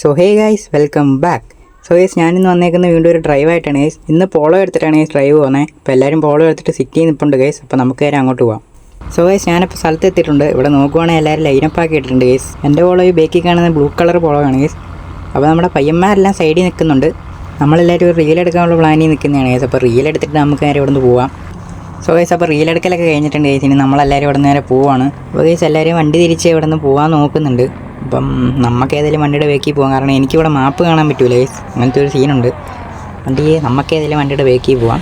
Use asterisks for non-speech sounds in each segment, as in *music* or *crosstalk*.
So hey guys welcome back so guys ഞാനിന്ന് വന്നേക്കുന്ന വീണ്ടും ഒരു ഡ്രൈവ് ആയിട്ടാണ് ഗൈസ് ഇന്ന് പോളോ എടുത്തിട്ടാണ് ഗൈസ് ഡ്രൈവ് പോകുന്നത് അപ്പോൾ എല്ലാവരും പോളോ എടുത്തിട്ട് സിറ്റിയിൽ നിൽപ്പുണ്ട് ഗൈസ് അപ്പോൾ നമുക്ക് നേരെ അങ്ങോട്ട് പോവാം. സോ ഗൈസ് ഞാനിപ്പോൾ സ്ഥലത്ത് എത്തിയിട്ടുണ്ട്. ഇവിടെ നോക്കുവാണെങ്കിൽ എല്ലാവരും ലൈനപ്പ് ആക്കി ഇട്ടിട്ടുണ്ട് ഗൈസ് എന്റെ പോളോ ഈ ബേക്കിൽ കാണുന്ന ബ്ലൂ കളർ പോളോ ആണ് ഗൈസ് അപ്പോൾ നമ്മുടെ പയ്യന്മാരെല്ലാം സൈഡിൽ നിൽക്കുന്നുണ്ട്. നമ്മളെല്ലാവരും ഒരു റീൽ എടുക്കാനുള്ള പ്ലാനിൽ നിൽക്കുന്നതാണ് ഗൈസ് അപ്പോൾ റീൽ എടുത്തിട്ട് നമുക്ക് നേരെ ഇവിടെ നിന്ന് പോവാം. സോ ഗൈസ് അപ്പോൾ റീൽ എടുക്കലൊക്കെ കഴിഞ്ഞിട്ടുണ്ട് ഗൈസ് ഇനി നമ്മളെല്ലാവരും ഇവിടെ നിന്ന് നേരെ പോവാണ്. അപ്പോൾ ഗൈസ് എല്ലാവരും വണ്ടി തിരിച്ച് ഇവിടെ നിന്ന് പോകാൻ നോക്കുന്നുണ്ട്. അപ്പം നമുക്ക് ഏതെങ്കിലും വണ്ടിയുടെ ബേക്കിൽ പോകാം കാരണം എനിക്കിവിടെ മാപ്പ് കാണാൻ പറ്റൂല ഗൈസ് അങ്ങനത്തെ ഒരു സീനുണ്ട് വണ്ടി നമുക്ക് ഏതെങ്കിലും വണ്ടിയുടെ ബേക്കിൽ പോവാം.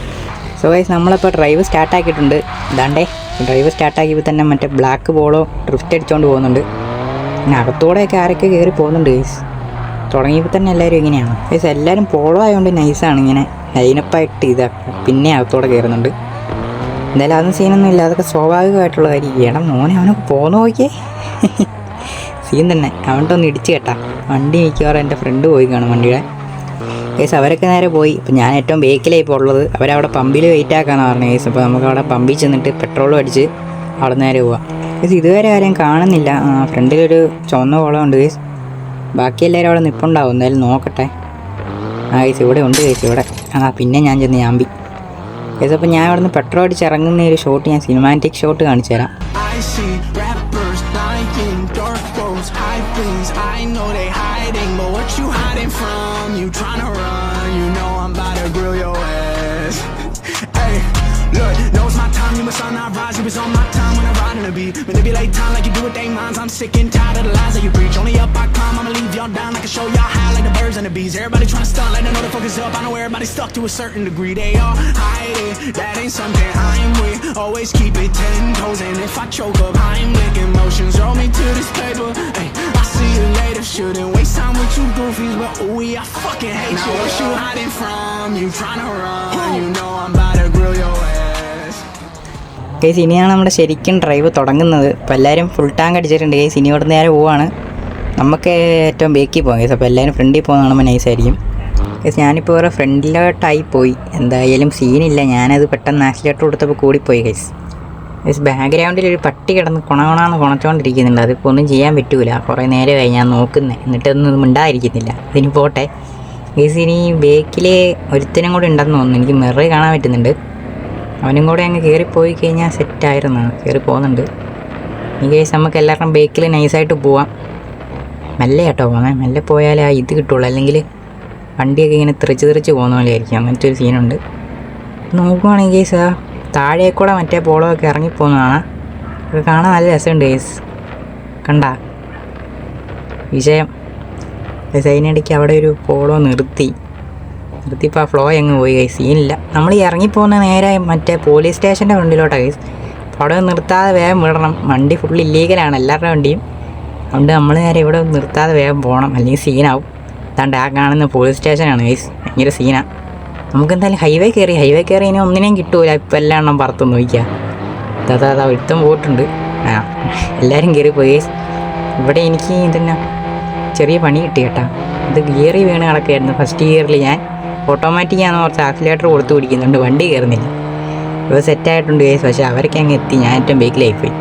സോ ഗൈസ് നമ്മളിപ്പോൾ ഡ്രൈവ് സ്റ്റാർട്ടാക്കിയിട്ടുണ്ട് ഇതാണ്ടേ ഡ്രൈവ് സ്റ്റാർട്ടാക്കിയപ്പോൾ തന്നെ മറ്റേ ബ്ലാക്ക് ബോളോ ഡ്രിഫ്റ്റ് അടിച്ചുകൊണ്ട് പോകുന്നുണ്ട്. പിന്നെ അകത്തോടെയൊക്കെ ആരൊക്കെ കയറി പോകുന്നുണ്ട് ഗൈസ് തുടങ്ങിയപ്പോൾ തന്നെ എല്ലാവരും ഇങ്ങനെയാണ്. ഗൈസ് എല്ലാവരും പോളോ ആയതുകൊണ്ട് നൈസാണ് ഇങ്ങനെ. ലൈനപ്പായിട്ട് ഇതാക്കുക പിന്നെ അകത്തോടെ കയറുന്നുണ്ട് എന്തായാലും അതൊന്നും സീനൊന്നും ഇല്ല അതൊക്കെ സ്വാഭാവികമായിട്ടുള്ള കാര്യം ചെയ്യണം മോനെ അവനൊക്കെ പോന്നു നോക്കിയേ. *laughs* സീൻ തന്നെ. അവന്റെ ഒന്ന് ഇടിച്ച് കേട്ടാ. വണ്ടി മിക്കവാറും എന്റെ ഫ്രണ്ട് പോയി കാണും വണ്ടിയുടെ. കേസ് അവരൊക്കെ നേരെ പോയി. ഇപ്പം ഞാൻ ഏറ്റവും ബേക്കിലായി ഇപ്പോൾ ഉള്ളത്. അവരവിടെ പമ്പിൽ വെയിറ്റ് ആക്കാന്ന് പറഞ്ഞു കേസ് അപ്പോൾ നമുക്ക് അവിടെ പമ്പിൽ ചെന്നിട്ട് പെട്രോളും അടിച്ച് അവിടെ നേരെ പോവാം. കേസ് ഇതുവരെ ആരെയും കാണുന്നില്ല. ഫ്രണ്ടിലൊരു ചുവന്ന കോളം ഉണ്ട് കേസ് ബാക്കി എല്ലാവരും അവിടെ നിൽപ്പുണ്ടാവും എന്തായാലും നോക്കട്ടെ. ആ കേസ് ഇവിടെ ഉണ്ട് കേസ് ഇവിടെ. ആ പിന്നെ ഞാൻ ചെന്ന് ഞാമ്പി. കേസ് അപ്പോൾ ഞാൻ അവിടെ നിന്ന് പെട്രോൾ അടിച്ച് ഇറങ്ങുന്ന ഒരു ഷോട്ട് ഞാൻ സിനിമാറ്റിക് ഷോട്ട് കാണിച്ചു തരാം was on my time when I ride in the beat. Manipulate time like you do with they minds. I'm sick and tired of the lies that you preach. Only up I climb. I'ma leave y'all down. I can show y'all high like the birds and the bees. Everybody tryna stunt, let them know the focus up. I know everybody stuck to a certain degree. They all hiding. That ain't something I'm with. Always keep it ten toes. And if I choke up, I'm licking motions. Roll me to this paper. Hey, I see you later. Shouldn't waste time with you goofies, but ooh, I fucking hate you. What you hiding from? You tryna run? You know I'm about case ഇനിയാണ് നമ്മുടെ ശരിക്കും drive തുടങ്ങുന്നത്. അപ്പോൾ എല്ലാവരും full tank അടിച്ചിട്ടുണ്ട്. Case ഇനി ഇവിടുന്ന് നേരെ പോവാണ്. നമുക്ക് ഏറ്റവും ബേക്കിൽ പോകാം കേസ് അപ്പോൾ എല്ലാവരും ഫ്രണ്ടിൽ പോകുന്ന കാണുമ്പോൾ നൈസായിരിക്കും കേസ് ഞാനിപ്പോൾ വേറെ ഫ്രണ്ടിലോട്ടായി പോയി. എന്തായാലും സീനില്ല ഞാനത് പെട്ടെന്ന് ആക്സിലേറ്റർ കൊടുത്തപ്പോൾ കൂടിപ്പോയി കേസ് കേസ് ബാക്ക്ഗ്രൗണ്ടിൽ ഒരു പട്ടി കിടന്ന് കുണകുണാന്ന് കുണച്ചുകൊണ്ടിരിക്കുന്നുണ്ട് അതിപ്പോൾ ഒന്നും ചെയ്യാൻ പറ്റൂല. കുറേ നേരമായി ഞാൻ നോക്കുന്നത് എന്നിട്ടൊന്നും ഉണ്ടായിരിക്കുന്നില്ല. ഇതിന് പോട്ടെ. കേസ് ഇനി ബേക്കിൽ ഒരുത്തനും കൂടി ഉണ്ടെന്ന് തോന്നുന്നു. എനിക്ക് മിറർ കാണാൻ പറ്റുന്നുണ്ട്. അവനും കൂടെ അങ്ങ് കയറിപ്പോയി കഴിഞ്ഞാൽ സെറ്റായിരുന്നു. കയറി പോകുന്നുണ്ട്. ഈ കേസ് നമുക്ക് എല്ലാവരുടെയും ബേക്കിൽ നൈസായിട്ട് പോവാം. മെല്ലെ കേട്ടോ പോകുന്നത് മെല്ലെ പോയാലേ ആ ഇത് കിട്ടുള്ളൂ. അല്ലെങ്കിൽ വണ്ടിയൊക്കെ ഇങ്ങനെ തെറിച്ച് തെറിച്ച് പോകുന്ന പോലെ ആയിരിക്കും. അങ്ങനത്തെ ഒരു സീനുണ്ട് നോക്കുവാണെങ്കിൽ കേസ് ആ താഴെ കൂടെ മറ്റേ പോളോ ഒക്കെ ഇറങ്ങിപ്പോകുന്നതാണ് അത് കാണാൻ നല്ല രസമുണ്ട് കേസ് കണ്ട? വിജയം. അതിനിടയ്ക്ക് അവിടെ ഒരു പോളോ നിർത്തി. നിർത്തിയപ്പോൾ ആ ഫ്ലോ അങ്ങ് പോയി കൈസ് സീനില്ല നമ്മൾ ഇറങ്ങിപ്പോകുന്ന നേരെ മറ്റേ പോലീസ് സ്റ്റേഷന്റെ ഫ്രണ്ടിലോട്ടാണ് കൈസ് അപ്പോൾ അവിടെ നിർത്താതെ വേഗം വിടണം. വണ്ടി ഫുൾ ഇല്ലീഗലാണ് എല്ലാവരുടെ വണ്ടിയും. അതുകൊണ്ട് നമ്മൾ നേരെ ഇവിടെ നിർത്താതെ വേഗം പോകണം. അല്ലെങ്കിൽ സീനാവും അതാണ്ട് ആ കാണുന്ന പോലീസ് സ്റ്റേഷനാണ് ഗൈസ് ഭയങ്കര സീനാണ് നമുക്ക് എന്തായാലും ഹൈവേ കയറി ഹൈവേ കയറി ഇനി ഒന്നിനെയും കിട്ടൂല. ഇപ്പം എല്ലാം എണ്ണം പറത്ത് നോക്കിയാൽ അതാ അതാ ഒരുത്തം പോയിട്ടുണ്ട്. ആ എല്ലാവരും കയറി പോയി. ഇവിടെ എനിക്ക് ഇതന്നെ ചെറിയ പണി കിട്ടി കേട്ടാ. ഇത് ഗിയറി വീണ് കിടക്കുകയായിരുന്നു ഫസ്റ്റ് ഇയറിൽ ഞാൻ. ഓട്ടോമാറ്റിക് ആണെന്ന് കുറച്ച് ആക്സിലേറ്റർ കൊടുത്ത് പിടിക്കുന്നുണ്ട്. വണ്ടി കയറുന്നില്ല. ഇപ്പോൾ സെറ്റായിട്ടുണ്ട് ഗൈസ് പക്ഷേ അവരൊക്കെ അങ്ങ് എത്തി. ഞാൻ ഏറ്റവും ബേക്കിലായി പോയി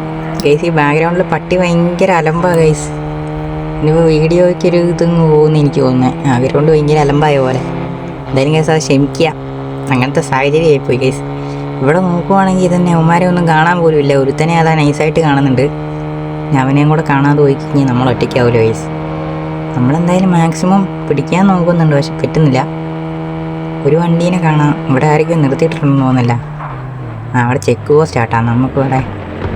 ഗൈസ് ഈ ബാക്ക്ഗ്രൗണ്ടിൽ പട്ടി ഭയങ്കര അലമ്പാ ഗൈസ് ഇനിയിപ്പോൾ വീഡിയോയ്ക്ക് ഒരു ഇതങ്ങ് പോകുമെന്ന് എനിക്ക് തോന്നുന്നത് ബാക്ക്ഗ്രൗണ്ട് ഭയങ്കര അലമ്പായ പോലെ. എന്തായാലും ഗൈസ് അത് ക്ഷമിക്കുക. അങ്ങനത്തെ സാഹചര്യമായി പോയി ഗൈസ് ഇവിടെ നോക്കുവാണെങ്കിൽ ഇതന്നെ അവന്മാരെ ഒന്നും കാണാൻ പോലും ഇല്ല. ഒരുത്തനെ അതാ നൈസായിട്ട് കാണുന്നുണ്ട്. ഞാൻ അവനെയും കൂടെ കാണാതെ പോയി കഴിഞ്ഞാൽ നമ്മൾ ഒറ്റയ്ക്കാവില്ല ഗൈസ് നമ്മളെന്തായാലും മാക്സിമം പിടിക്കാൻ നോക്കുന്നുണ്ട്. പക്ഷെ പറ്റുന്നില്ല. ഒരു വണ്ടീനെ കാണാം. ഇവിടെ ആരെങ്കിലും നിർത്തിയിട്ടുണ്ടെന്ന് തോന്നുന്നില്ല. ആ അവിടെ ചെക്ക് പോസ്റ്റ് ആട്ടാ. നമുക്ക് ഇവിടെ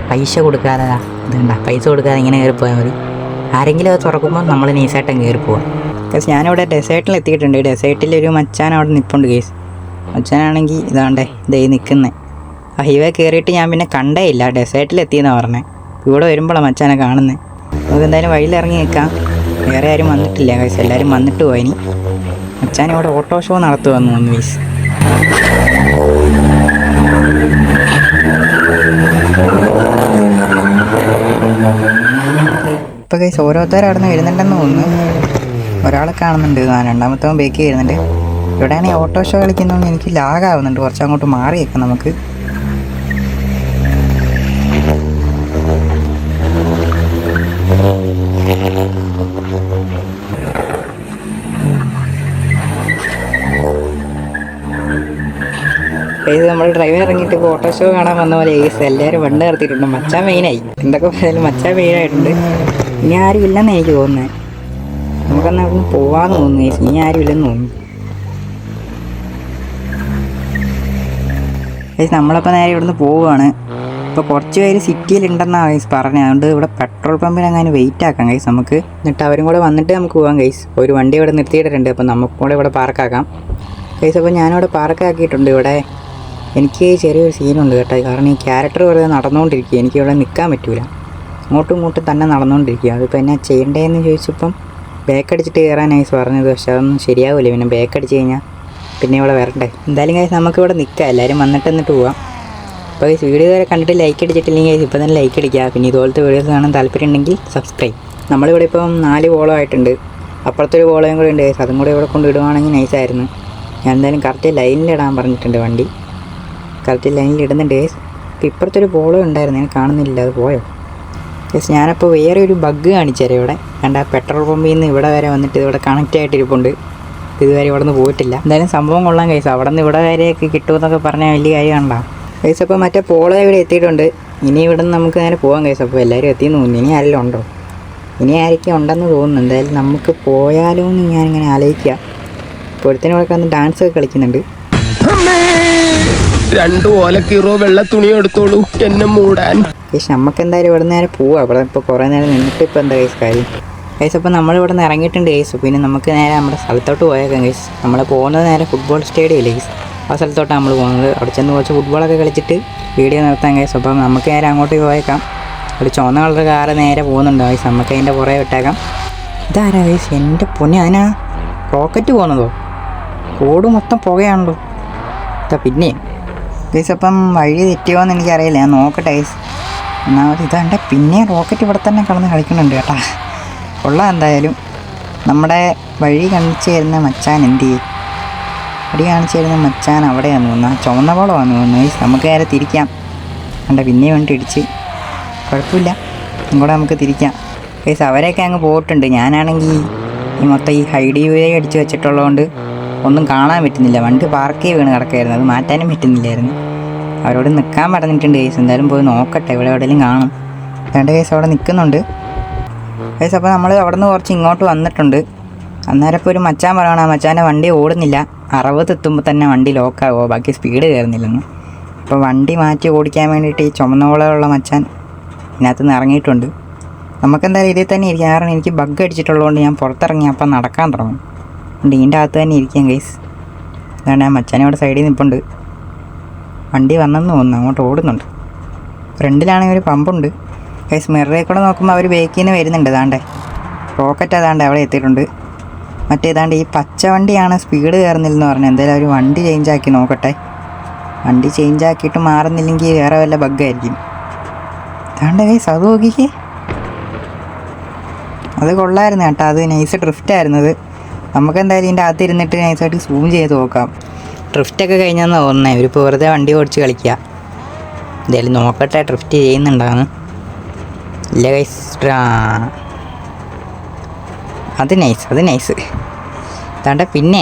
പൈസ കൊടുക്കാതെ ഇതുണ്ട പൈസ കൊടുക്കാതെ ഇങ്ങനെ കയറി പോയാൽ മതി. ആരെങ്കിലും അത് തുറക്കുമ്പോൾ നമ്മൾ നൈസായിട്ടും കയറി പോവാം. കേസ് ഞാനിവിടെ ഡെസേർട്ടിൽ എത്തിയിട്ടുണ്ട്. ഡെസേർട്ടിൽ ഒരു മച്ചാൻ അവിടെ നിൽപ്പുണ്ട് കേസ് മച്ചാനാണെങ്കിൽ ഇതാണ്ടേ ഇതേ നിൽക്കുന്നത് ഹൈവേ കയറിയിട്ട് ഞാൻ പിന്നെ കണ്ടേ ഇല്ല. ഡെസേർട്ടിൽ എത്തിയെന്നാണ് പറഞ്ഞത് ഇവിടെ വരുമ്പോഴാണ് മച്ചാനെ കാണുന്നത് നമുക്ക് എന്തായാലും വഴിയിൽ ഇറങ്ങി നിൽക്കാം വേറെ ആരും വന്നിട്ടില്ല കൈസ് എല്ലാവരും വന്നിട്ട് പോയിനി മച്ചാൻ ഇവിടെ ഓട്ടോ ഷോ നടത്തുവന്നു തോന്നുന്നു കേസ് ഇപ്പോൾ കൈസ് ഓരോരുത്തർ അവിടെ നിന്ന് വരുന്നുണ്ടെന്ന് തോന്നുന്നു. ഒരാളെ കാണുന്നുണ്ട്. ഞാൻ രണ്ടാമത്തവൻ ബേക്ക് വരുന്നുണ്ട്. ഇവിടെയാണ് ഓട്ടോ ഷോ കളിക്കുന്നതെന്ന് എനിക്ക് ലാഗാവുന്നുണ്ട് കുറച്ച് അങ്ങോട്ട് മാറിയേക്കാം നമുക്ക്. ഇത് നമ്മൾ ഡ്രൈവർ ഇറങ്ങിയിട്ട് ഓട്ടോ ഷോ കാണാൻ വന്ന പോലെ ഏസ് എല്ലാവരും വണ്ടി നിർത്തിയിട്ടുണ്ട്. മച്ചാൻ മെയിനായി എന്തൊക്കെ പറഞ്ഞാലും മച്ചാൻ മെയിനായിട്ടുണ്ട് ഇനി ആരും ഇല്ലെന്ന് എനിക്ക് തോന്നുന്നത് നമുക്കെന്നാ പോവാന്ന് തോന്നുന്നു ഏസ് ഇനി ആരും ഇല്ലെന്ന് തോന്നുന്നു. ഏസ് നമ്മളപ്പോൾ നേരെ ഇവിടുന്ന് പോവുകയാണ് ഇപ്പോൾ കുറച്ച് പേര് സിറ്റിയിലുണ്ടെന്നാണ് ഗൈസ് പറഞ്ഞത്. അതുകൊണ്ട് ഇവിടെ പെട്രോൾ പമ്പിൽ അങ്ങനെ വെയിറ്റ് ആക്കാം ഗൈസ് നമുക്ക്. എന്നിട്ട് അവരും കൂടെ വന്നിട്ട് നമുക്ക് പോകാം ഗൈസ് ഒരു വണ്ടി ഇവിടെ നിർത്തിയിട്ടുണ്ട് അപ്പോൾ നമുക്കൂടെ ഇവിടെ പാർക്കാക്കാം ഗൈസ് അപ്പോൾ ഞാനിവിടെ പാർക്കാക്കിയിട്ടുണ്ട് ഇവിടെ. എനിക്ക് ചെറിയൊരു സീനുണ്ട് കേട്ടോ. കാരണം ഈ ക്യാരക്ടർ വെറുതെ നടന്നുകൊണ്ടിരിക്കുക. എനിക്ക് ഇവിടെ നിൽക്കാൻ പറ്റൂല. അങ്ങോട്ടും ഇങ്ങോട്ടും തന്നെ നടന്നുകൊണ്ടിരിക്കുക. അതിപ്പോൾ എന്നാ ചെയ്യേണ്ടതെന്ന് ചോദിച്ചപ്പം ബാക്ക് അടിച്ചിട്ട് കയറാനായി പറഞ്ഞത്. പക്ഷേ അതൊന്നും ശരിയാവില്ല പിന്നെ ബാക്ക് അടിച്ച് കഴിഞ്ഞാൽ പിന്നെ ഇവിടെ വരണ്ടേ. എന്തായാലും ഗൈസ് നമുക്കിവിടെ നിൽക്കാം എല്ലാവരും വന്നിട്ട് എന്നിട്ട് പോവാം. അപ്പോൾ ഈ വീഡിയോ വരെ കണ്ടിട്ട് ലൈക്ക് അടിച്ചിട്ടില്ലെങ്കിൽ ഇപ്പോൾ തന്നെ ലൈക്ക് അടിക്കുക. പിന്നെ ഇതുപോലത്തെ വീഡിയോസ് കാണാൻ താല്പര്യം ഉണ്ടെങ്കിൽ സബ്സ്ക്രൈബ് നമ്മളിവിടെ ഇപ്പം നാല് ബോളോ ആയിട്ടുണ്ട്. അപ്പുറത്തെ ഒരു ബോളോയും കൂടെ ഉണ്ട് അതും കൂടെ ഇവിടെ കൊണ്ട് ഇടുവാണെങ്കിൽ നൈസായിരുന്നു ഞാൻ എന്തായാലും കറക്റ്റ് ലൈനിലിടാൻ പറഞ്ഞിട്ടുണ്ട് വണ്ടി. കറക്റ്റ് ലൈനിൽ ഇടുന്നുണ്ട്. guys. ഇപ്പം ഇപ്പുറത്തൊരു ബോളം ഉണ്ടായിരുന്നു. ഞാൻ കാണുന്നില്ല. അത് പോയോ? യെസ് ഞാനപ്പോൾ വേറെ ഒരു ബഗ് കാണിച്ചു തരാം ഇവിടെ. കണ്ട പെട്രോൾ പമ്പിൽ നിന്ന് ഇവിടെ വരെ വന്നിട്ട് ഇവിടെ കണക്റ്റ് ആയിട്ടിരിപ്പുണ്ട്. ഇതുവരെ ഇവിടെ നിന്ന് പോയിട്ടില്ല. എന്തായാലും സംഭവം കൊള്ളാം കൈസ് അവിടെ നിന്ന് ഇവിടെ വരെയൊക്കെ കിട്ടുമെന്നൊക്കെ പറഞ്ഞാൽ വലിയ കാര്യമാണല്ലോ കൈസ് അപ്പോൾ മറ്റേ പോള ഇവിടെ എത്തിയിട്ടുണ്ട്. ഇനി ഇവിടെ നിന്ന് നമുക്ക് നേരെ പോകാം കൈസ് അപ്പോൾ എല്ലാവരും എത്തിയെന്ന് തോന്നുന്നു. ഇനി ആരെങ്കിലും ഉണ്ടോ? ഇനി ആരൊക്കെ ഉണ്ടെന്ന് തോന്നുന്നു. എന്തായാലും നമുക്ക് പോയാലോ എന്ന് ഞാനിങ്ങനെ ആലോചിക്കുക പൊരുത്തിന് ഇവിടെ വന്ന് ഡാൻസ് ഒക്കെ കളിക്കുന്നുണ്ട്. രണ്ടു കീറോ വെള്ള തുണി എടുത്തോളൂ. എന്നെ മൂടാൻ. കേസ് നമുക്ക് എന്തായാലും ഇവിടെ നേരെ പോവാ. ഇവിടെ ഇപ്പോൾ കുറേ നേരം നിന്നിട്ട് ഇപ്പൊ എന്താ കേസ് കാര്യം? കേസ് അപ്പൊ നമ്മൾ ഇവിടെ നിന്ന് ഇറങ്ങിയിട്ടുണ്ട് കേസ് പിന്നെ നമുക്ക് നേരെ നമ്മുടെ സ്ഥലത്തോട്ട് പോയേക്കാം കേസ് നമ്മൾ പോകുന്നത് നേരെ ഫുട്ബോൾ സ്റ്റേഡിയം ഇല്ലേ കേസ് ആ സ്ഥലത്തോട്ടാണ് നമ്മൾ പോകുന്നത് അവിടെ ചെന്ന് കുറച്ച് ഫുട്ബോളൊക്കെ കളിച്ചിട്ട് വീഡിയോ നിർത്താൻ കേസ് അപ്പം നമുക്ക് നേരെ അങ്ങോട്ട് പോയേക്കാം. ഒരു ചുവന്ന കളർ കാറ് നേരെ പോകുന്നുണ്ട് കേസ് നമുക്ക് അതിന്റെ പുറകെ വിട്ടേക്കാം. ഇതാരാ കേസ് എന്റെ പൊന്നെ അതിനാ? റോക്കറ്റ് പോകുന്നതോ റോഡ് മൊത്തം പുകയാണല്ലോ. ഇതാ പിന്നെയും ഗൈസ് അപ്പം വഴി തെറ്റിയോന്ന് എനിക്കറിയില്ല. ഞാൻ നോക്കട്ടെ ഗൈസ്. ഒന്നാമത് ഇതാണ്ട് പിന്നെ റോക്കറ്റ് ഇവിടെ തന്നെ കടന്ന് കളിക്കുന്നുണ്ട് കേട്ടാ. കൊള്ളാം എന്തായാലും. നമ്മുടെ വഴി കാണിച്ചു തരുന്ന മച്ചാൻ എന്ത് ചെയ്യും? വഴി കാണിച്ചു തരുന്ന മച്ചാൻ അവിടെയാണ് തോന്നുന്നത് ചുവന്ന ബോളമാണ് തോന്നുന്നത് ഗൈസ് നമുക്ക് നേരെ തിരിക്കാം. കണ്ട പിന്നെയും വേണ്ടി ഇടിച്ച്. കുഴപ്പമില്ല. ഇങ്ങോട്ട് നമുക്ക് തിരിക്കാം. ഗൈസ് അവരെയൊക്കെ അങ്ങ് പോയിട്ടുണ്ട്. ഞാനാണെങ്കിൽ ഈ മൊത്തം ഈ ഹൈഡി വേ അടിച്ച് വെച്ചിട്ടുള്ളതുകൊണ്ട് ഒന്നും കാണാൻ പറ്റുന്നില്ല. വണ്ടി പാർക്ക് വീണ് കിടക്കായിരുന്നു അത് മാറ്റാനും പറ്റുന്നില്ലായിരുന്നു. അവരോട് നിൽക്കാൻ പറഞ്ഞിട്ടുണ്ട് കേസ് എന്തായാലും പോയി നോക്കട്ടെ. ഇവിടെ എവിടെയെങ്കിലും കാണും. രണ്ട് കേസ് അവിടെ നിൽക്കുന്നുണ്ട്. കേസ് അപ്പോൾ നമ്മൾ അവിടെ നിന്ന് കുറച്ച് ഇങ്ങോട്ട് വന്നിട്ടുണ്ട്. അന്നേരം ഇപ്പോൾ ഒരു മച്ചാൻ പറയണം ആ മച്ചാന്റെ വണ്ടി ഓടുന്നില്ല. അറുപത് എത്തുമ്പോൾ തന്നെ വണ്ടി ലോക്കാകുമോ ബാക്കി സ്പീഡ് കയറുന്നില്ലെന്ന്. അപ്പോൾ വണ്ടി മാറ്റി ഓടിക്കാൻ വേണ്ടിയിട്ട് ഈ ചുമന്നോളമുള്ള മച്ചാൻ ഇതിനകത്ത് നിന്ന് ഇറങ്ങിയിട്ടുണ്ട്. നമുക്കെന്തായാലും ഇതിൽ തന്നെ ഇരിക്കാം. കാരണം എനിക്ക് ബഗ് അടിച്ചിട്ടുള്ളതുകൊണ്ട് ഞാൻ പുറത്തിറങ്ങി അപ്പം നടക്കാൻ തുടങ്ങും. ഇതിന്റെ അകത്ത് തന്നെ ഇരിക്കാം ഗൈസ് അതാണ് ആ മച്ചാനെ അവിടെ സൈഡിൽ നിൽപ്പുണ്ട് വണ്ടി വന്നെന്ന് തോന്നുന്നു. അങ്ങോട്ട് ഓടുന്നുണ്ട്. ഫ്രണ്ടിലാണെങ്കിൽ ഒരു പമ്പുണ്ട് ഗൈസ് മിററിൽ കൂടെ നോക്കുമ്പോൾ അവർ ബേക്കിൽ നിന്ന് വരുന്നുണ്ട്. അതാണ്ടേ റോക്കറ്റ് അതാണ്ട് അവിടെ എത്തിയിട്ടുണ്ട്. മറ്റേതാണ്ട് ഈ പച്ച വണ്ടിയാണ് സ്പീഡ് കയറുന്നില്ലെന്ന് പറഞ്ഞു. എന്തായാലും അവർ വണ്ടി ചേഞ്ച് ആക്കി നോക്കട്ടെ. വണ്ടി ചേഞ്ച് ആക്കിയിട്ട് മാറുന്നില്ലെങ്കിൽ വേറെ വല്ല ബഗ്ഗായിരിക്കും അതാണ്ട് ഗൈസ് അത് നോക്കിക്കേ. അത് കൊള്ളായിരുന്നു കേട്ടോ. അത് നൈസ് ഡ്രിഫ്റ്റ് ആയിരുന്നത്. നമുക്ക് എന്തായാലും ഇതിന്റെ അകത്ത് ഇരുന്നിട്ട് നൈസായിട്ട് സൂം ചെയ്ത് നോക്കാം. ഡ്രിഫ്റ്റൊക്കെ കഴിഞ്ഞാന്ന് തോന്നുന്നേ. ഇവരിപ്പോൾ വെറുതെ വണ്ടി ഓടിച്ച് കളിക്കുക എന്തായാലും നോക്കട്ടെ ഡ്രിഫ്റ്റ് ചെയ്യുന്നുണ്ടാന്ന്. ഇല്ല അത് നൈസ് അത് നൈസ് അതാണ്ട് പിന്നെ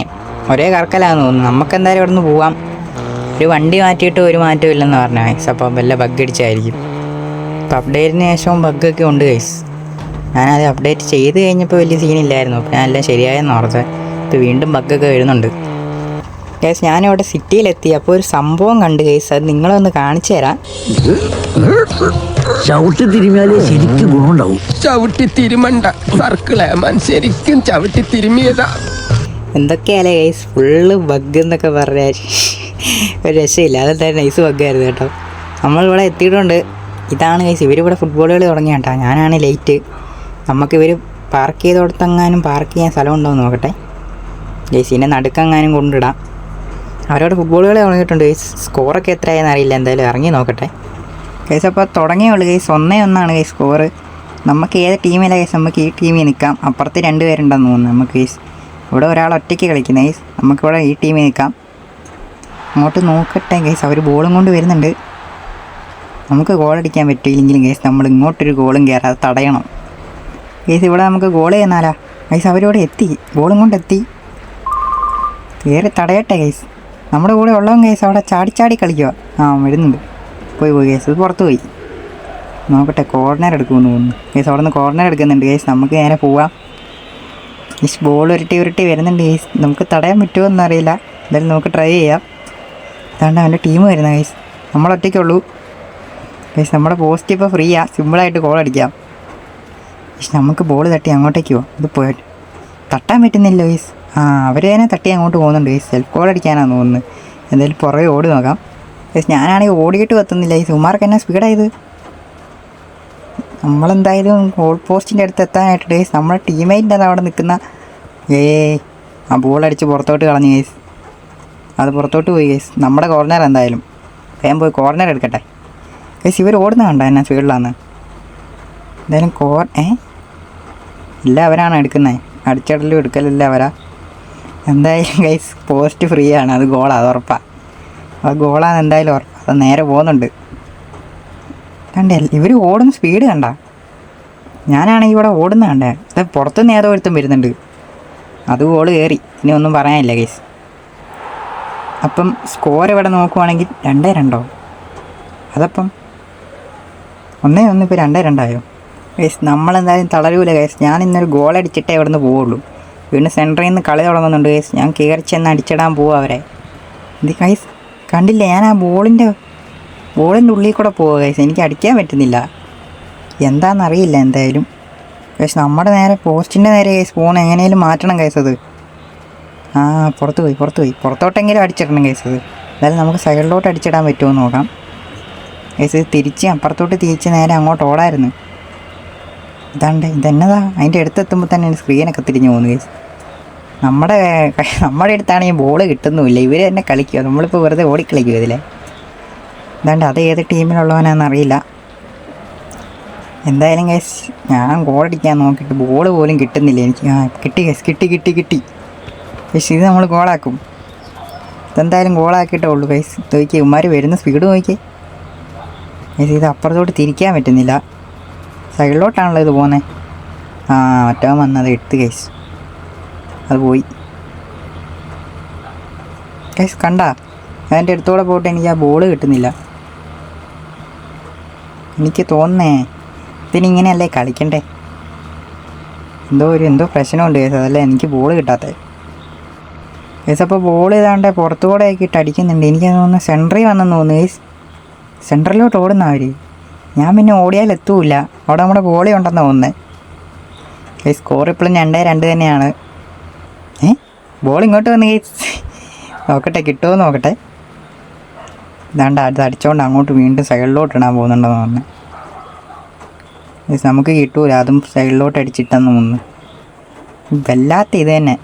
ഒരേ കറക്കലാന്ന് തോന്നുന്നു. നമുക്ക് എന്തായാലും ഇവിടെ നിന്ന് പോവാം. ഒരു വണ്ടി മാറ്റിയിട്ട് ഒരു മാറ്റവും ഇല്ലെന്ന് പറഞ്ഞു ഗൈസ് അപ്പോൾ വല്ല ബഗ് അടിച്ചായിരിക്കും. അപ്പോൾ അപ്ഡേറ്റിന് ശേഷവും ഒക്കെ ഉണ്ട് ഗൈസ് ഞാനത് അപ്ഡേറ്റ് ചെയ്ത് കഴിഞ്ഞപ്പോൾ വലിയ സീനില്ലായിരുന്നു അപ്പോൾ ഞാൻ എല്ലാം ശരിയായെന്ന് ഓർത്ത് ഇത് വീണ്ടും ബഗ്ഗൊക്കെ വരുന്നുണ്ട്. ഗൈസ് ഞാനിവിടെ സിറ്റിയിലെത്തി അപ്പോൾ ഒരു സംഭവം കണ്ട് ഗൈസ് അത് നിങ്ങളൊന്ന് കാണിച്ചു തരാം. ചവിട്ടി തിരുമിയാലേ ശരിക്കും ഗുണമുണ്ടാവും. ചവിട്ടി തിരുമണ്ട. സർക്കിളേമാൻ ശരിക്കും ചവിട്ടി തിരുമിയതാ. എന്തൊക്കെയല്ലേ ഗൈസ് ഫുള്ള് ബഗ് എന്നൊക്കെ പറഞ്ഞാൽ ഒരു രക്ഷയില്ല. അതെന്തായാലും നൈസ് ബഗ്ഗായിരുന്നു കേട്ടോ. നമ്മളിവിടെ എത്തിയിട്ടുണ്ട്. ഇതാണ് ഗൈസ് ഇവരിവിടെ ഫുട്ബോൾ കളി തുടങ്ങിയ കേട്ടോ. ഞാനാണ് ലേറ്റ് നമുക്ക് ഇവർ പാർക്ക് ചെയ്തോടത്തെങ്ങാനും പാർക്ക് ചെയ്യാൻ സ്ഥലം ഉണ്ടോ എന്ന് നോക്കട്ടെ. ഇതിന്റെ നടുക്കെങ്ങാനും കൊണ്ടിടാം. അവരവിടെ ഫുട്ബോൾ കളി തുടങ്ങിയിട്ടുണ്ട്. ഗൈസ് സ്കോറൊക്കെ എത്രയായെന്ന് അറിയില്ല. എന്തായാലും ഇറങ്ങി നോക്കട്ടെ. ഗൈസ് അപ്പോൾ തുടങ്ങിയുള്ളൂ ഗൈസ് ഒന്നേ ഒന്നാണ് ഗൈസ് സ്കോറ് നമുക്ക് ഏത് ടീമിലെ ഗൈസ് നമുക്ക് ഈ ടീമിൽ നിൽക്കാം. അപ്പുറത്ത് രണ്ട് പേരുണ്ടെന്ന് തോന്നുന്നു നമുക്ക് ഗൈസ് ഇവിടെ ഒരാൾ ഒറ്റയ്ക്ക് കളിക്കുന്നത് ഗൈസ് നമുക്കിവിടെ ഈ ടീമിൽ നിൽക്കാം. അങ്ങോട്ട് നോക്കട്ടെ ഗൈസ് അവർ ബോളും കൊണ്ട് വരുന്നുണ്ട്. നമുക്ക് ഗോൾ അടിക്കാൻ പറ്റിയില്ലെങ്കിലും ഗൈസ് നമ്മൾ ഇങ്ങോട്ടൊരു ഗോളും കയറാതെ തടയണം. ഗൈസ് ഇവിടെ നമുക്ക് ഗോൾ ചെയ്യുന്നാലാ? ഗൈസ് അവരിവിടെ എത്തി. ഗോളും കൊണ്ടെത്തി. കയറി തടയട്ടെ ഗൈസ് നമ്മുടെ കൂടെ ഉള്ളവൻ കേസ് അവിടെ ചാടി ചാടി കളിക്കുക ആ വരുന്നുണ്ട്. പോയി പോയി കേസ് ഇത് പുറത്ത് പോയി. നോക്കട്ടെ കോർണർ എടുക്കുമെന്ന് തോന്നുന്നു. കേസ് അവിടെ നിന്ന് കോർണർ എടുക്കുന്നുണ്ട് കേസ് നമുക്ക് നേരെ പോവാം. ഗൈസ് ബോൾ ഉരുട്ടി ഉരുട്ടി വരുന്നുണ്ട് കേസ് നമുക്ക് തടയാൻ പറ്റുമോ എന്നറിയില്ല എന്തായാലും നമുക്ക് ട്രൈ ചെയ്യാം. അതുകൊണ്ട് അവന്റെ ടീം വരുന്നത് കേസ് നമ്മളൊറ്റയ്ക്കുള്ളൂ. കേസ് നമ്മുടെ പോസ്റ്റ് ഇപ്പോൾ ഫ്രീയാണ് സിമ്പിളായിട്ട് ഗോൾ അടിക്കാം. പക്ഷെ നമുക്ക് ബോൾ തട്ടി അങ്ങോട്ടേക്ക് പോവാം ഇത് പോയി. തട്ടാൻ പറ്റുന്നില്ല വയസ് ആ അവർ തന്നെ തട്ടി അങ്ങോട്ട് പോകുന്നുണ്ട് വയസ് സെൽഫ് ഗോൾ അടിക്കാനാണ് തോന്നുന്നത് എന്തായാലും പുറകെ ഓടി നോക്കാം. വയസ് ഞാനാണെങ്കിൽ ഓടിയിട്ട് എത്തുന്നില്ല ഈ സുമാർക്ക് എന്നാ സ്പീഡായത് നമ്മളെന്തായാലും ഗോൾ പോസ്റ്റിന്റെ അടുത്ത് എത്താനായിട്ട് കേസ് നമ്മുടെ ടീമേറ്റിന്റെ അത് അവിടെ നിൽക്കുന്ന ഏ ആ ബോൾ അടിച്ച് പുറത്തോട്ട് കളഞ്ഞു കേസ് അത് പുറത്തോട്ട് പോയി കേസ് നമ്മുടെ കോർണർ എന്തായാലും. വേഗം പോയി കോർണർ എടുക്കട്ടെ. കേസ് ഇവർ ഓടുന്ന കണ്ട എന്നാ സ്പീഡിലാണ് എന്തായാലും കോർ ഏ? ഇല്ല അവരാണ് എടുക്കുന്നത് അടിച്ചടലും എടുക്കലില്ല അവരാ. എന്തായാലും ഗൈസ് പോസ്റ്റ് ഫ്രീ ആണ്. അത് ഗോളാണ് അത് ഉറപ്പാണ് അത് ഗോളാണ് എന്തായാലും ഉറപ്പാണ് അത് നേരെ പോകുന്നുണ്ട്. കണ്ടേ ഇവർ ഓടുന്ന സ്പീഡ് കണ്ട. ഞാനാണെങ്കിൽ ഇവിടെ ഓടുന്ന കണ്ടേ. അത് പുറത്തുനിന്ന് ഏതോ ഒരുത്തും വരുന്നുണ്ട്. അത് ഗോൾ കയറി ഇനി ഒന്നും പറയാനില്ല ഗൈസ് അപ്പം സ്കോർ ഇവിടെ നോക്കുവാണെങ്കിൽ രണ്ടേ രണ്ടോ? അതപ്പം ഒന്നേ ഒന്ന് ഇപ്പോൾ രണ്ടേ രണ്ടായോ? ഗൈസ് നമ്മളെന്തായാലും തളരൂല ഗൈസ് ഞാൻ ഇന്നൊരു ഗോൾ അടിച്ചിട്ടേ അവിടെ നിന്ന് പോവുള്ളൂ. വീണ്ടും സെന്ററിൽ നിന്ന് കളി തുടങ്ങുന്നുണ്ട് ഗൈസ് ഞാൻ കയറി ചെന്ന് അടിച്ചിടാൻ പോവും അവരെ. ഇത് ഗൈസ് കണ്ടില്ല? ഞാൻ ആ ബോളിന്റെ ബോളിന്റെ ഉള്ളിൽ കൂടെ പോവുക ഗൈസ് എനിക്ക് അടിക്കാൻ പറ്റുന്നില്ല. എന്താണെന്നറിയില്ല എന്തായാലും. ഗൈസ് നമ്മുടെ നേരെ പോസ്റ്റിന്റെ നേരെ ഗൈസ് ഫോൺ എങ്ങനെയും മാറ്റണം ഗൈസ് അത്. ആ പുറത്ത് പോയി പുറത്ത് പോയി. പുറത്തോട്ടെങ്കിലും അടിച്ചിടണം ഗൈസ് അത്. എന്തായാലും നമുക്ക് സൈഡിലോട്ട് അടിച്ചിടാൻ പറ്റുമോ നോക്കാം. ഗൈസ് തിരിച്ച് അപ്പുറത്തോട്ട് തിരിച്ച് നേരെ അങ്ങോട്ട് ഓടായിരുന്നു. ഇതാണ്ട് ഇതെന്നതാ. അതിന്റെ അടുത്തെത്തുമ്പോൾ തന്നെ സ്ക്രീനൊക്കെ തിരിഞ്ഞു പോകുന്നു ഗൈസ് നമ്മുടെ നമ്മുടെ അടുത്താണ് ഈ ബോൾ കിട്ടുന്നുമില്ല. ഇവർ തന്നെ കളിക്കുക നമ്മളിപ്പോൾ വെറുതെ ഓടിക്കളിക്കുക ഇതിലെ. ഇതാണ്ട് അത് ഏത് ടീമിലുള്ളവനാണെന്ന് അറിയില്ല. എന്തായാലും ഗൈസ് ഞാൻ ഗോളടിക്കാൻ നോക്കിയിട്ട് ബോൾ പോലും കിട്ടുന്നില്ല എനിക്ക്. ആ കിട്ടി ഗൈസ് കിട്ടി കിട്ടി കിട്ടി. ഗൈസ് ഇത് നമ്മൾ ഗോളാക്കും ഇതെന്തായാലും ഗോളാക്കിയിട്ടേ ഉള്ളൂ ഗൈസ് നോക്കി ഉമ്മാർ വരുന്ന സ്പീഡ് നോക്കി ഗൈസ് ഇത് അപ്പുറത്തോട്ട് തിരിക്കാൻ പറ്റുന്നില്ല. സൈഡിലോട്ടാണല്ലോ ഇത് പോകുന്നത് ആ മറ്റവൻ വന്നത് എടുത്ത് കേസ് അത് പോയി. കേസ് കണ്ട? അതിന്റെ അടുത്തൂടെ പോയിട്ട് എനിക്ക് ആ ബോൾ കിട്ടുന്നില്ല. എനിക്ക് തോന്നുന്നേ ഇതിനിങ്ങനെയല്ലേ കളിക്കണ്ടേ? എന്തോ ഒരു എന്തോ പ്രശ്നമുണ്ട് കേസ് അതല്ലേ എനിക്ക് ബോൾ കിട്ടാത്തത്. കേസ് അപ്പോൾ ബോൾ ഏതാണ്ട് പുറത്തുകൂടെ ആക്കിയിട്ട് അടിക്കുന്നുണ്ട്. എനിക്ക് തോന്നുന്നു സെന്ററിൽ വന്നെന്ന് തോന്നുന്നു കേസ് സെന്ററിലോട്ട് ഓടുന്ന അവർ ഞാൻ പിന്നെ ഓടിയാൽ എത്തൂല. അവിടെ നമ്മുടെ ഗോളി ഉണ്ടെന്ന് തോന്നുന്നത് ഈ സ്കോർ ഇപ്പോഴും രണ്ടേ രണ്ട് തന്നെയാണ്. ഏ? ബോൾ ഇങ്ങോട്ട് വന്ന് നോക്കട്ടെ കിട്ടുമോ നോക്കട്ടെ. ഇതാണ്ട് അത് അടിച്ചോണ്ട് അങ്ങോട്ട് വീണ്ടും സൈഡിലോട്ട് ഇടാൻ പോകുന്നുണ്ടെന്ന് തോന്നുന്നു. നമുക്ക് കിട്ടൂല. അതും സൈഡിലോട്ട് അടിച്ചിട്ടെന്ന് തോന്നുന്നു. വല്ലാത്ത ഇത് തന്നെ.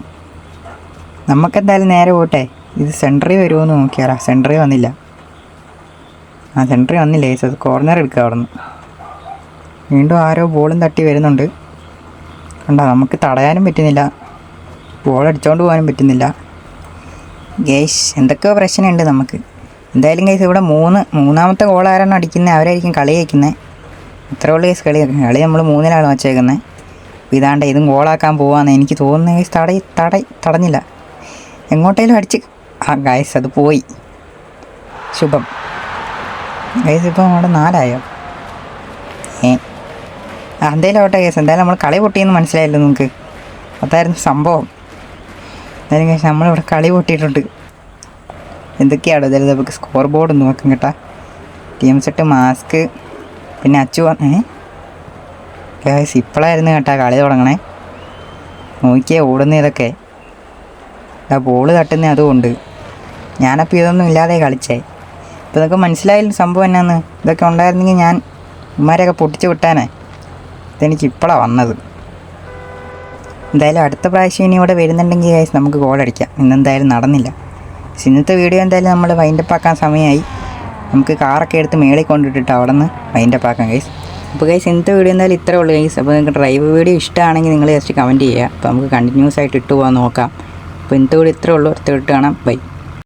നമുക്കെന്തായാലും നേരെ പോട്ടെ. ഇത് സെൻട്രി വരുമോ എന്ന് നോക്കിയാറാ സെൻട്രി വന്നില്ല. ആ സെൻട്രി വന്നില്ല? ഏസ് കോർണർ എടുക്കുക അവിടെ നിന്ന് വീണ്ടും ആരോ ബോളും തട്ടി വരുന്നുണ്ട്. കണ്ടോ നമുക്ക് തടയാനും പറ്റുന്നില്ല. ബോൾ അടിച്ചുകൊണ്ട് പോകാനും പറ്റുന്നില്ല. ഗേഷ് എന്തൊക്കെ പ്രശ്നമുണ്ട് നമുക്ക്. എന്തായാലും ഗേസ് ഇവിടെ മൂന്ന് മൂന്നാമത്തെ ഗോൾ ആരാണ് അടിക്കുന്നത് അവരായിരിക്കും കളി വയ്ക്കുന്നത് ഇത്ര ഉള്ളൂ ഗേസ് കളി. കളി നമ്മൾ മൂന്നിലാണ് വച്ചേക്കുന്നത് അപ്പോൾ ഇതാണ്ട് ഇതും ഗോളാക്കാൻ പോവാന്ന് എനിക്ക് തോന്നുന്നു. ഗേസ് തട തട തടഞ്ഞില്ല. എങ്ങോട്ടേലും അടിച്ച്. ആ ഗായ്സ് അത് പോയി. ശുഭം. ഗൈസ് ഇപ്പം അവിടെ നാലായോ? ഏ. എന്തേലും ആവട്ടെ കേസ്. എന്തായാലും നമ്മൾ കളി പൊട്ടിയെന്ന് മനസ്സിലായല്ലോ നിങ്ങൾക്ക് അതായിരുന്നു സംഭവം. എന്തായാലും കേസ് നമ്മളിവിടെ കളി പൊട്ടിയിട്ടുണ്ട്. എന്തൊക്കെയാണോ ഇതായാലും നമുക്ക് സ്കോർ ബോർഡ് ഒന്ന് നോക്കും കേട്ടാ. ടീം സെറ്റ് മാസ്ക് പിന്നെ അച്ചു ഏ? കേസ് ഇപ്പോഴായിരുന്നു കേട്ടാ കളി തുടങ്ങണേ. നോക്കിയേ ഓടുന്ന ഇതൊക്കെ. ബോൾ തട്ടുന്ന അതുകൊണ്ട് ഞാനപ്പോൾ ഇതൊന്നും ഇല്ലാതെ കളിച്ചേ. ഇപ്പോൾ ഇതൊക്കെ മനസ്സിലായില്ല സംഭവം എന്നാന്ന്? ഇതൊക്കെ ഉണ്ടായിരുന്നെങ്കിൽ ഞാൻ ഉമ്മാരെയൊക്കെ പൊട്ടിച്ച് വിട്ടാനേ. ഇതെനിക്ക് ഇപ്പോഴാണ് വന്നത്. എന്തായാലും അടുത്ത പ്രാവശ്യം ഇനി ഇവിടെ വരുന്നുണ്ടെങ്കിൽ ഗൈസ് നമുക്ക് ഗോൾ അടിക്കാം. ഇന്നെന്തായാലും നടന്നില്ല. ഇന്നത്തെ വീഡിയോ എന്തായാലും നമ്മൾ വൈൻഡപ്പ് ആക്കാൻ സമയമായി. നമുക്ക് കാറൊക്കെ എടുത്ത് മേളിൽ കൊണ്ടിട്ടിട്ട് അവിടെ നിന്ന് വൈൻഡപ്പ് ആക്കാം ഗൈസ് അപ്പോൾ ഗൈസ് ഇന്നത്തെ വീഡിയോ എന്തായാലും ഇത്രേ ഉള്ളൂ ഗൈസ് അപ്പോൾ നിങ്ങൾക്ക് ഡ്രൈവ് വീഡിയോ ഇഷ്ടമാണെങ്കിൽ നിങ്ങൾ ജസ്റ്റ് കമന്റ് ചെയ്യുക. അപ്പോൾ നമുക്ക് കണ്ടിന്യൂസ് ആയിട്ട് ഇട്ട് പോകാൻ നോക്കാം. അപ്പോൾ ഇന്നത്തെ വീഡിയോ ഇത്രേ ഉള്ളൂ. അടുത്ത ഇട്ട് കാണാം. ബൈ